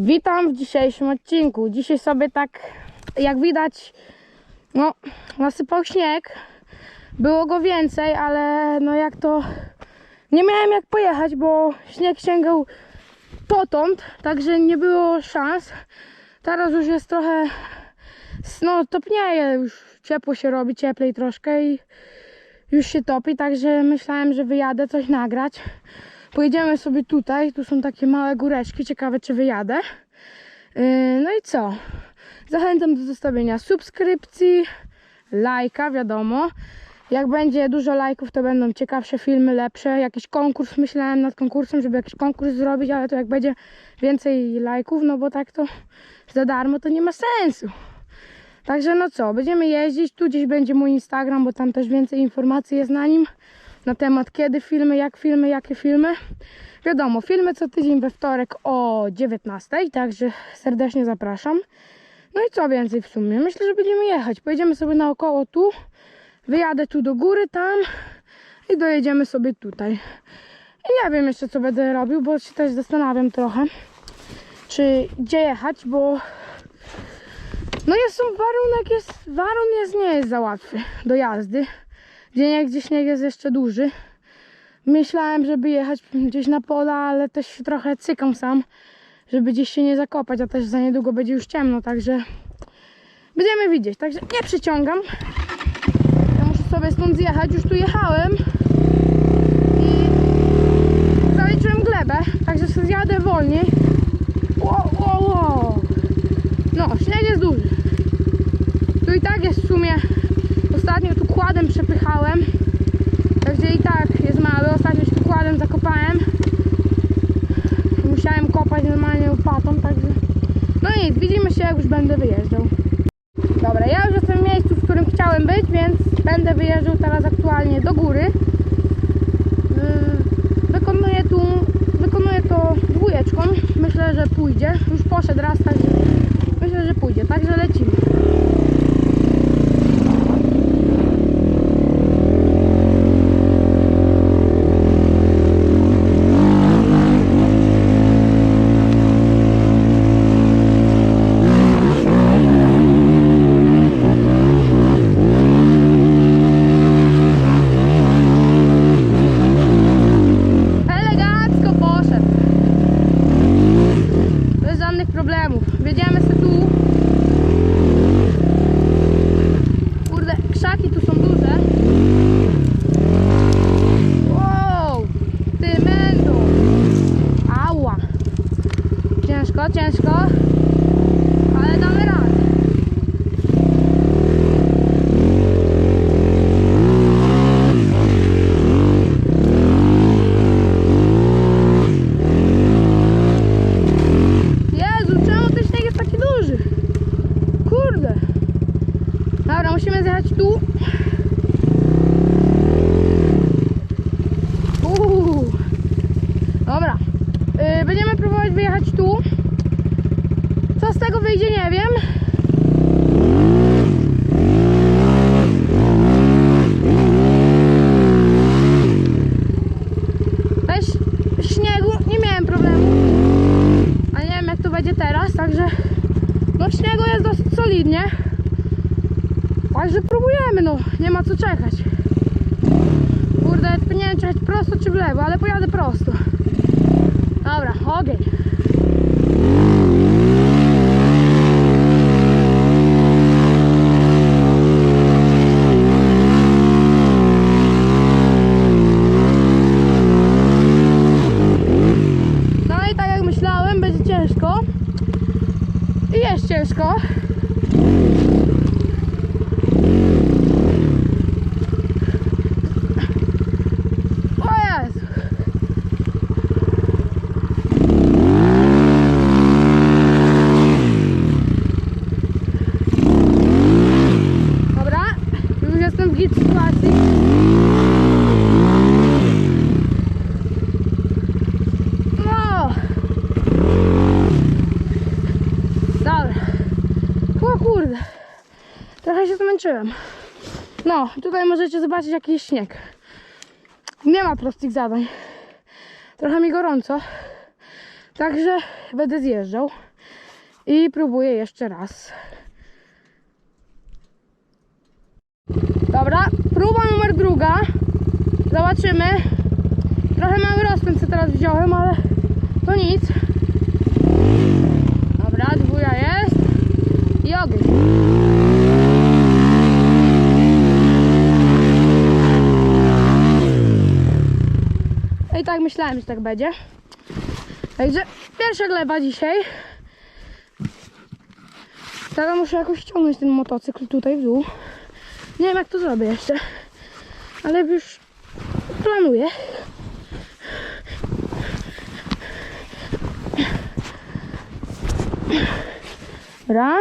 Witam w dzisiejszym odcinku. Dzisiaj sobie tak, jak widać, no, nasypał śnieg. Było go więcej, ale no jak to, nie miałem jak pojechać, bo śnieg sięgał potąd, także nie było szans. Teraz już jest trochę, no topnieje, już ciepło się robi, cieplej troszkę i już się topi, także myślałem, że wyjadę coś nagrać. Pojedziemy sobie tutaj, tu są takie małe góreczki, ciekawe czy wyjadę. Yy, No i co? Zachęcam do zostawienia subskrypcji, lajka, wiadomo. Jak będzie dużo lajków, to będą ciekawsze filmy, lepsze. Jakiś konkurs, myślałem nad konkursem, żeby jakiś konkurs zrobić, ale to jak będzie więcej lajków, no bo tak to za darmo to nie ma sensu. Także no co, będziemy jeździć, tu gdzieś będzie mój Instagram, bo tam też więcej informacji jest na nim na temat kiedy filmy, jak filmy, jakie filmy. Wiadomo, filmy co tydzień we wtorek o 19, także serdecznie zapraszam. No i co więcej w sumie? Myślę, że będziemy jechać. Pojedziemy sobie naokoło tu, wyjadę tu do góry, tam i dojedziemy sobie tutaj. I nie wiem jeszcze co będę robił, bo się też zastanawiam trochę, czy gdzie jechać, bo no jest warunek jest, warun jest, nie jest za łatwy do jazdy. Gdzie gdzie śnieg jest jeszcze duży. Myślałem, żeby jechać gdzieś na pola, ale też się trochę cykam sam, żeby gdzieś się nie zakopać, a też za niedługo będzie już ciemno, także będziemy widzieć. Także nie przyciągam. Ja muszę sobie stąd zjechać, już tu jechałem i zaliczyłem glebę, także sobie zjadę wolniej. Wow, wow, wow. No, śnieg jest duży. Tu i tak jest w sumie Ostatnio tu kładem przepychałem. Także i tak jest mały. Ostatnio się tu kładem zakopałem. Musiałem kopać normalnie łopatą, także. No nic, widzimy się jak już będę wyjeżdżał. Dobra, ja już jestem w miejscu, w którym chciałem być, więc będę wyjeżdżał teraz aktualnie do góry. Yy, Wykonuję tu, wykonuję to dwójeczką. Myślę, że pójdzie. Już poszedł raz, także myślę, że pójdzie. Także lecimy. Elegancko poszedł. Bez żadnych problemów. Wjedziemy sobie tu. Kurde, krzaki tu są duże. Wow! Ty mendo! Ała! Ciężko, ciężko. Ale damy radę. Jezu, czemu ten śnieg jest taki duży? Kurde. Dobra, musimy zjechać tu. Uuu. Dobra. Yy, będziemy próbować wyjechać tu. Co z tego wyjdzie, nie wiem. Bez śniegu nie miałem problemu. A nie wiem jak to będzie teraz, także śniegu jest dosyć solidnie. Także próbujemy, no, nie ma co czekać. Kurde, czy jechać prosto czy w lewo, ale pojadę prosto. Dobra, ogień. No i tak jak myślałem, będzie ciężko. I jest ciężko. O Jezu. Dobra, już jestem w git sytuacji. No. Dobra. Trochę się zmęczyłem. No, tutaj możecie zobaczyć jaki jest śnieg. Nie ma prostych zadań. Trochę mi gorąco. Także będę zjeżdżał i próbuję jeszcze raz. Dobra, próba numer druga. Zobaczymy. Trochę mały rozpęd co teraz wziąłem, ale to nic. Dobra, dwuja jest. I tak myślałem, że tak będzie. Także pierwsza gleba dzisiaj. Teraz muszę jakoś ściągnąć ten motocykl tutaj w dół. Nie wiem jak to zrobię jeszcze. Ale już planuję. Dobra.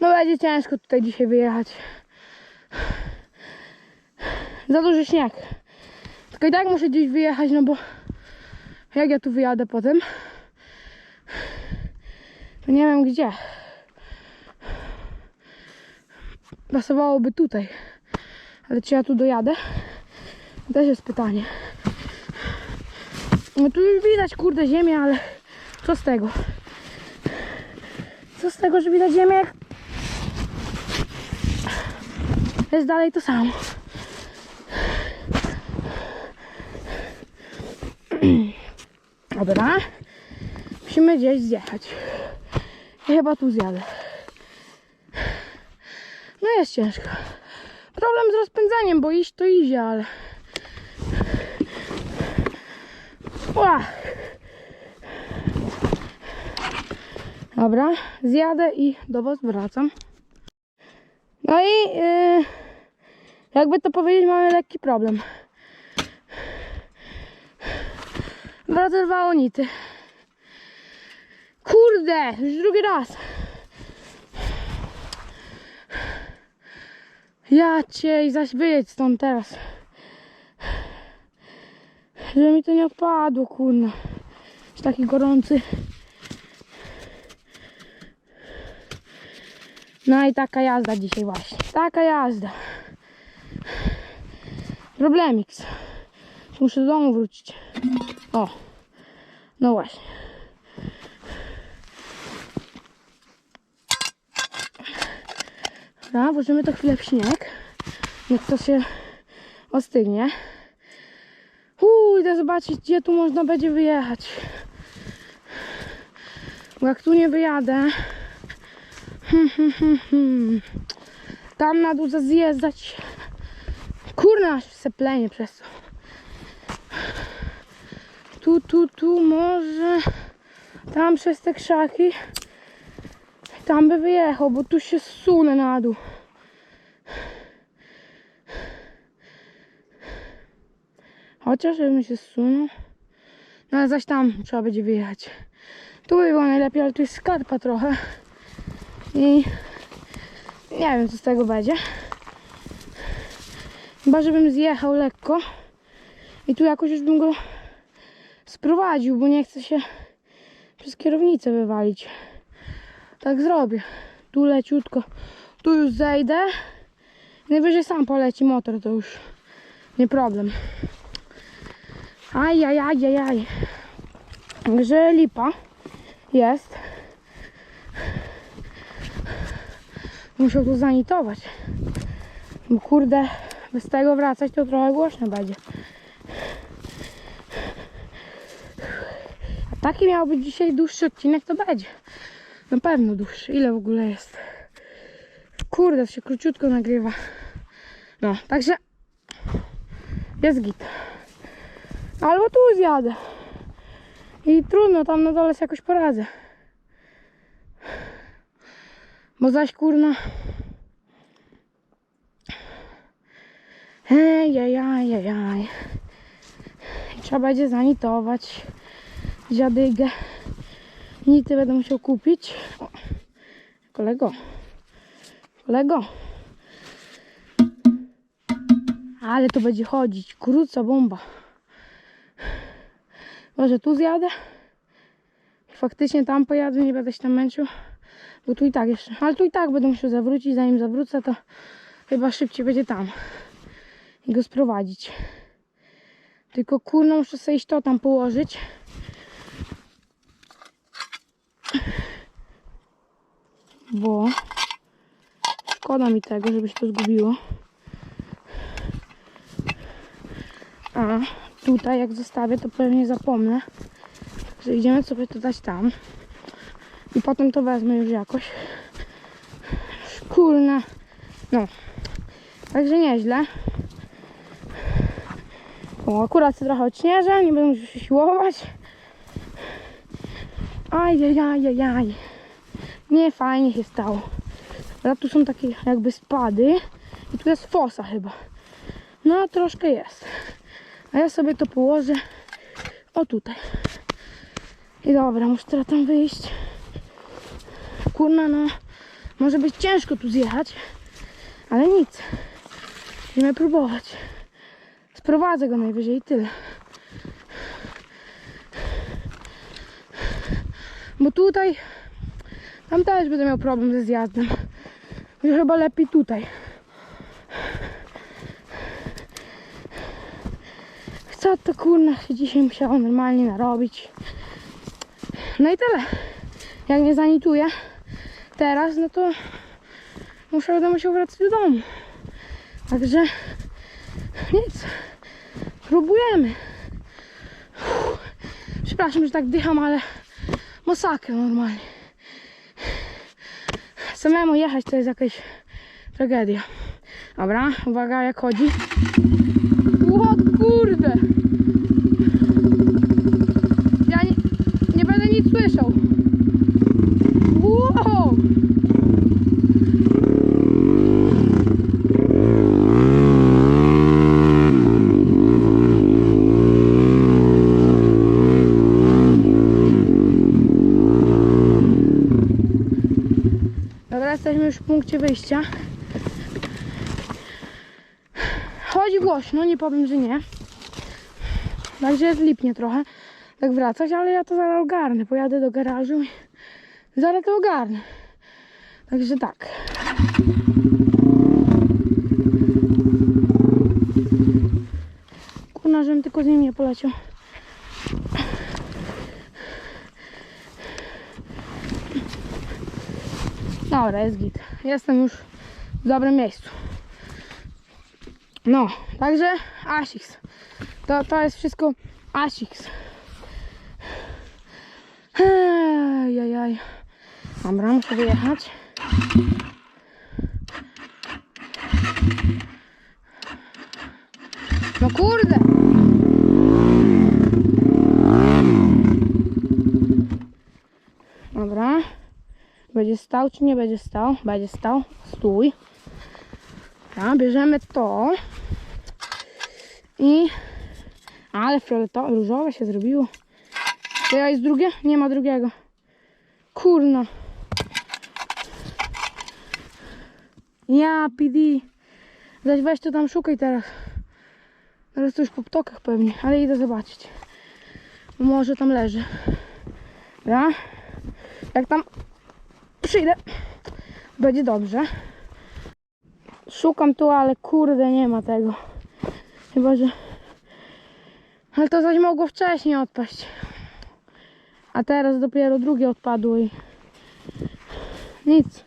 No będzie ciężko tutaj dzisiaj wyjechać. Za duży śnieg. Tylko i tak muszę gdzieś wyjechać, no bo jak ja tu wyjadę potem, to nie wiem gdzie. Pasowałoby tutaj. Ale czy ja tu dojadę? To też jest pytanie. No tu już widać kurde ziemię, ale co z tego? Co z tego, że widać ziemię, jak jest dalej to samo. Dobra. Musimy gdzieś zjechać. I chyba tu zjadę. No jest ciężko. Problem z rozpędzaniem, bo iść to idzie, ale... Ła! Dobra, zjadę i do Was wracam. No i yy, jakby to powiedzieć, mamy lekki problem. Rozerwało nity. Kurde, już drugi raz. Ja cię i zaś wyjedź stąd teraz. Żeby mi to nie odpadło, kurna. Jest taki gorący. No i taka jazda dzisiaj właśnie. Taka jazda. Problemiks. Muszę do domu wrócić. O. No właśnie. Dobra, włożymy to chwilę w śnieg. Niech to się ostygnie. Uuu, idę zobaczyć, gdzie tu można będzie wyjechać. Bo jak tu nie wyjadę, hmm, hmm, hmm, tam na dół zjeżdżać. Kurna, aż se plenie przez to. Tu, tu, tu może tam przez te krzaki. Tam by wyjechał, bo tu się zsunę na dół. Chociaż bym się zsunął. No ale zaś tam trzeba będzie wyjechać. Tu by było najlepiej, ale tu jest skarpa trochę. I nie wiem co z tego będzie. Chyba żebym zjechał lekko. I tu jakoś już bym go sprowadził, bo nie chcę się przez kierownicę wywalić. Tak zrobię. Tu leciutko. Tu już zejdę. Najwyżej sam poleci motor, to już nie problem. Aj, aj, aj, aj, aj. Także lipa jest. Muszę tu zanitować. Bo kurde, bez tego wracać to trochę głośno będzie. A taki miał być dzisiaj dłuższy odcinek, to będzie. Na pewno dłuższy. Ile w ogóle jest? Kurde, się króciutko nagrywa. No, także jest git. Albo tu zjadę. I trudno, tam na dole się jakoś poradzę. Bo zaś kurna. Ej, ej, ej, ej, ej. Trzeba będzie zanitować dziadygę. Nity będę musiał kupić. O, kolego. Kolego. Ale to będzie chodzić. Krótca bomba. Może tu zjadę. Faktycznie tam pojadę, nie będę się tam męczył. Bo tu i tak jeszcze, ale tu i tak będę musiał zawrócić, zanim zawrócę to chyba szybciej będzie tam i go sprowadzić. Tylko kurno muszę sobie to tam położyć. Bo szkoda mi tego, żeby się to zgubiło. A tutaj jak zostawię to pewnie zapomnę. Także idziemy sobie to dać tam. I potem to wezmę już jakoś. Szkulna. No. Także nieźle. O, akurat trochę odśnieżę, nie będę musiał się siłować. Ajajajajaj. Nie fajnie się stało. Ale tu są takie jakby spady i tu jest fosa chyba. No troszkę jest. A ja sobie to położę o tutaj. I dobra, muszę teraz tam wyjść. Kurna no, może być ciężko tu zjechać, ale nic. Będziemy próbować. Sprowadzę go najwyżej i tyle. Bo tutaj, tam też będę miał problem ze zjazdem. Że chyba lepiej tutaj. Co to kurna się dzisiaj musiało normalnie narobić. No i tyle. Jak nie zanituję teraz, no to muszę będę musiał wracać do domu. Także nic. Próbujemy. Przepraszam, że tak dycham, ale masakra normalnie. Samemu jechać to jest jakaś tragedia. Dobra, uwaga jak chodzi. O kurde! Ja nie, nie będę nic słyszał. Wow! Dobra, jesteśmy już w punkcie wyjścia. Chodzi głośno, nie powiem, że nie. Także jest lipnie trochę tak wracać, ale ja to zaraz ogarnę. Pojadę do garażu i zaraz to ogarnę. Także tak. Kurna, żebym tylko z nim nie poleciał. Dobra, jest git. Jestem już w dobrym miejscu. No, także Asics. To, to jest wszystko Asics. Jajaj. Dobra, muszę wyjechać. No kurde! Dobra. Będzie stał czy nie będzie stał? Będzie stał. Stój. Dobra, bierzemy to. I... Ale fioletowe, różowe się zrobiło. To ja jest drugie? Nie ma drugiego. Kurna. Ja, PD. Zaś weź to tam szukaj teraz. Teraz to już po ptokach pewnie, ale idę zobaczyć. Może tam leży. Dobra. Jak tam przyjdę, będzie dobrze. Szukam tu, ale kurde nie ma tego. Chyba, że... Ale to zaś mogło wcześniej odpaść. A teraz dopiero drugie odpadło i... Nic.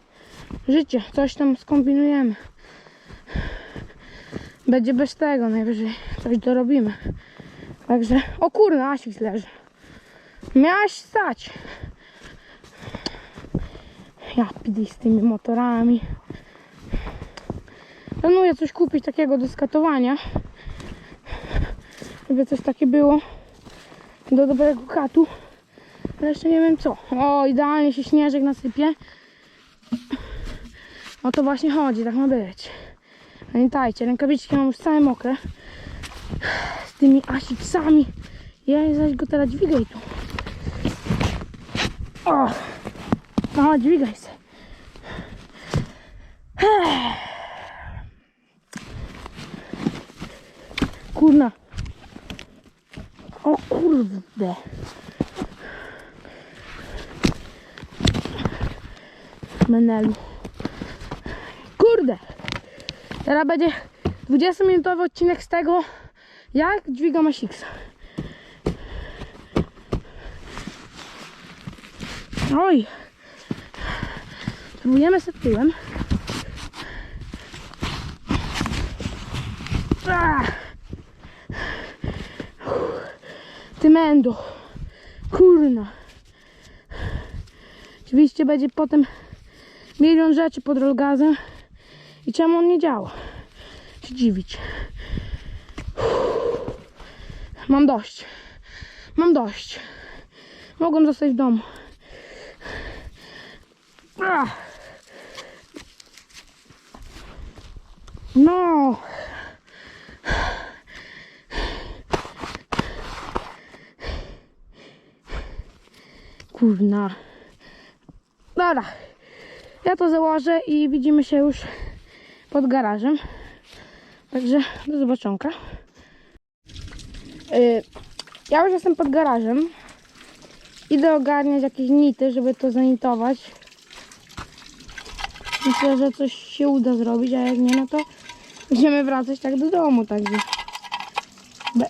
Życie. Coś tam skombinujemy. Będzie bez tego najwyżej. Coś dorobimy. Także... O kurna, Asik leży. Miałaś stać. Ja pidi z tymi motorami. Planuję coś kupić takiego do skatowania. Żeby coś takie było do dobrego katu. Ale jeszcze nie wiem co. O, idealnie się śnieżek nasypie. O to właśnie chodzi, tak ma być. Pamiętajcie, rękawiczki mam już całe mokre. Z tymi asiksami. Ja zaś go teraz dźwigaj tu. O! No, dźwigaj się. Kurna. O kurde. Menelu. Kurde. Teraz będzie 20-minutowy odcinek z tego, jak dźwigam Asixa. Oj. Spróbujemy sobie tyłem. Ah. Ty mendo. Kurna. Oczywiście będzie potem milion rzeczy pod rolgazem. I czemu on nie działa? Się dziwić. Mam dość. Mam dość. Mogłem zostać w domu. Ach. No. Kurna. Dobra. Ja to założę i widzimy się już pod garażem. Także do zobaczonka. Yy, ja już jestem pod garażem. Idę ogarniać jakieś nity, żeby to zanitować. Myślę, że coś się uda zrobić, a jak nie, no to będziemy wracać tak do domu, także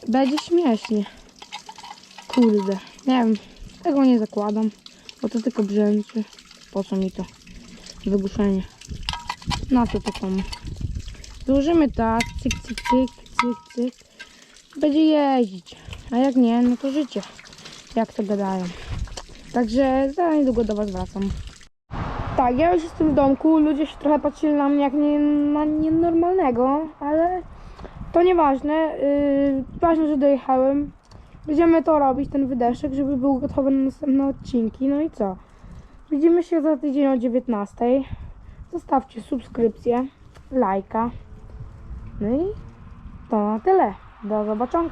będzie śmiesznie. Kurde, nie wiem, tego nie zakładam, bo to tylko brzęczy. Po co mi to? Wygłuszenie. Na co to komu? Złożymy tak, cyk, cyk, cyk, cyk, cyk. Będzie jeździć, a jak nie, no to życie. Jak to gadają. Także za niedługo do Was wracam. Tak, ja już jestem w domku. Ludzie się trochę patrzyli na mnie jak nie, na nienormalnego, ale to nieważne. Yy, ważne, że dojechałem. Będziemy to robić, ten wydeszek, żeby był gotowy na następne odcinki. No i co? Widzimy się za tydzień o 19. Zostawcie subskrypcję, lajka. No i to na tyle. Do zobaczenia.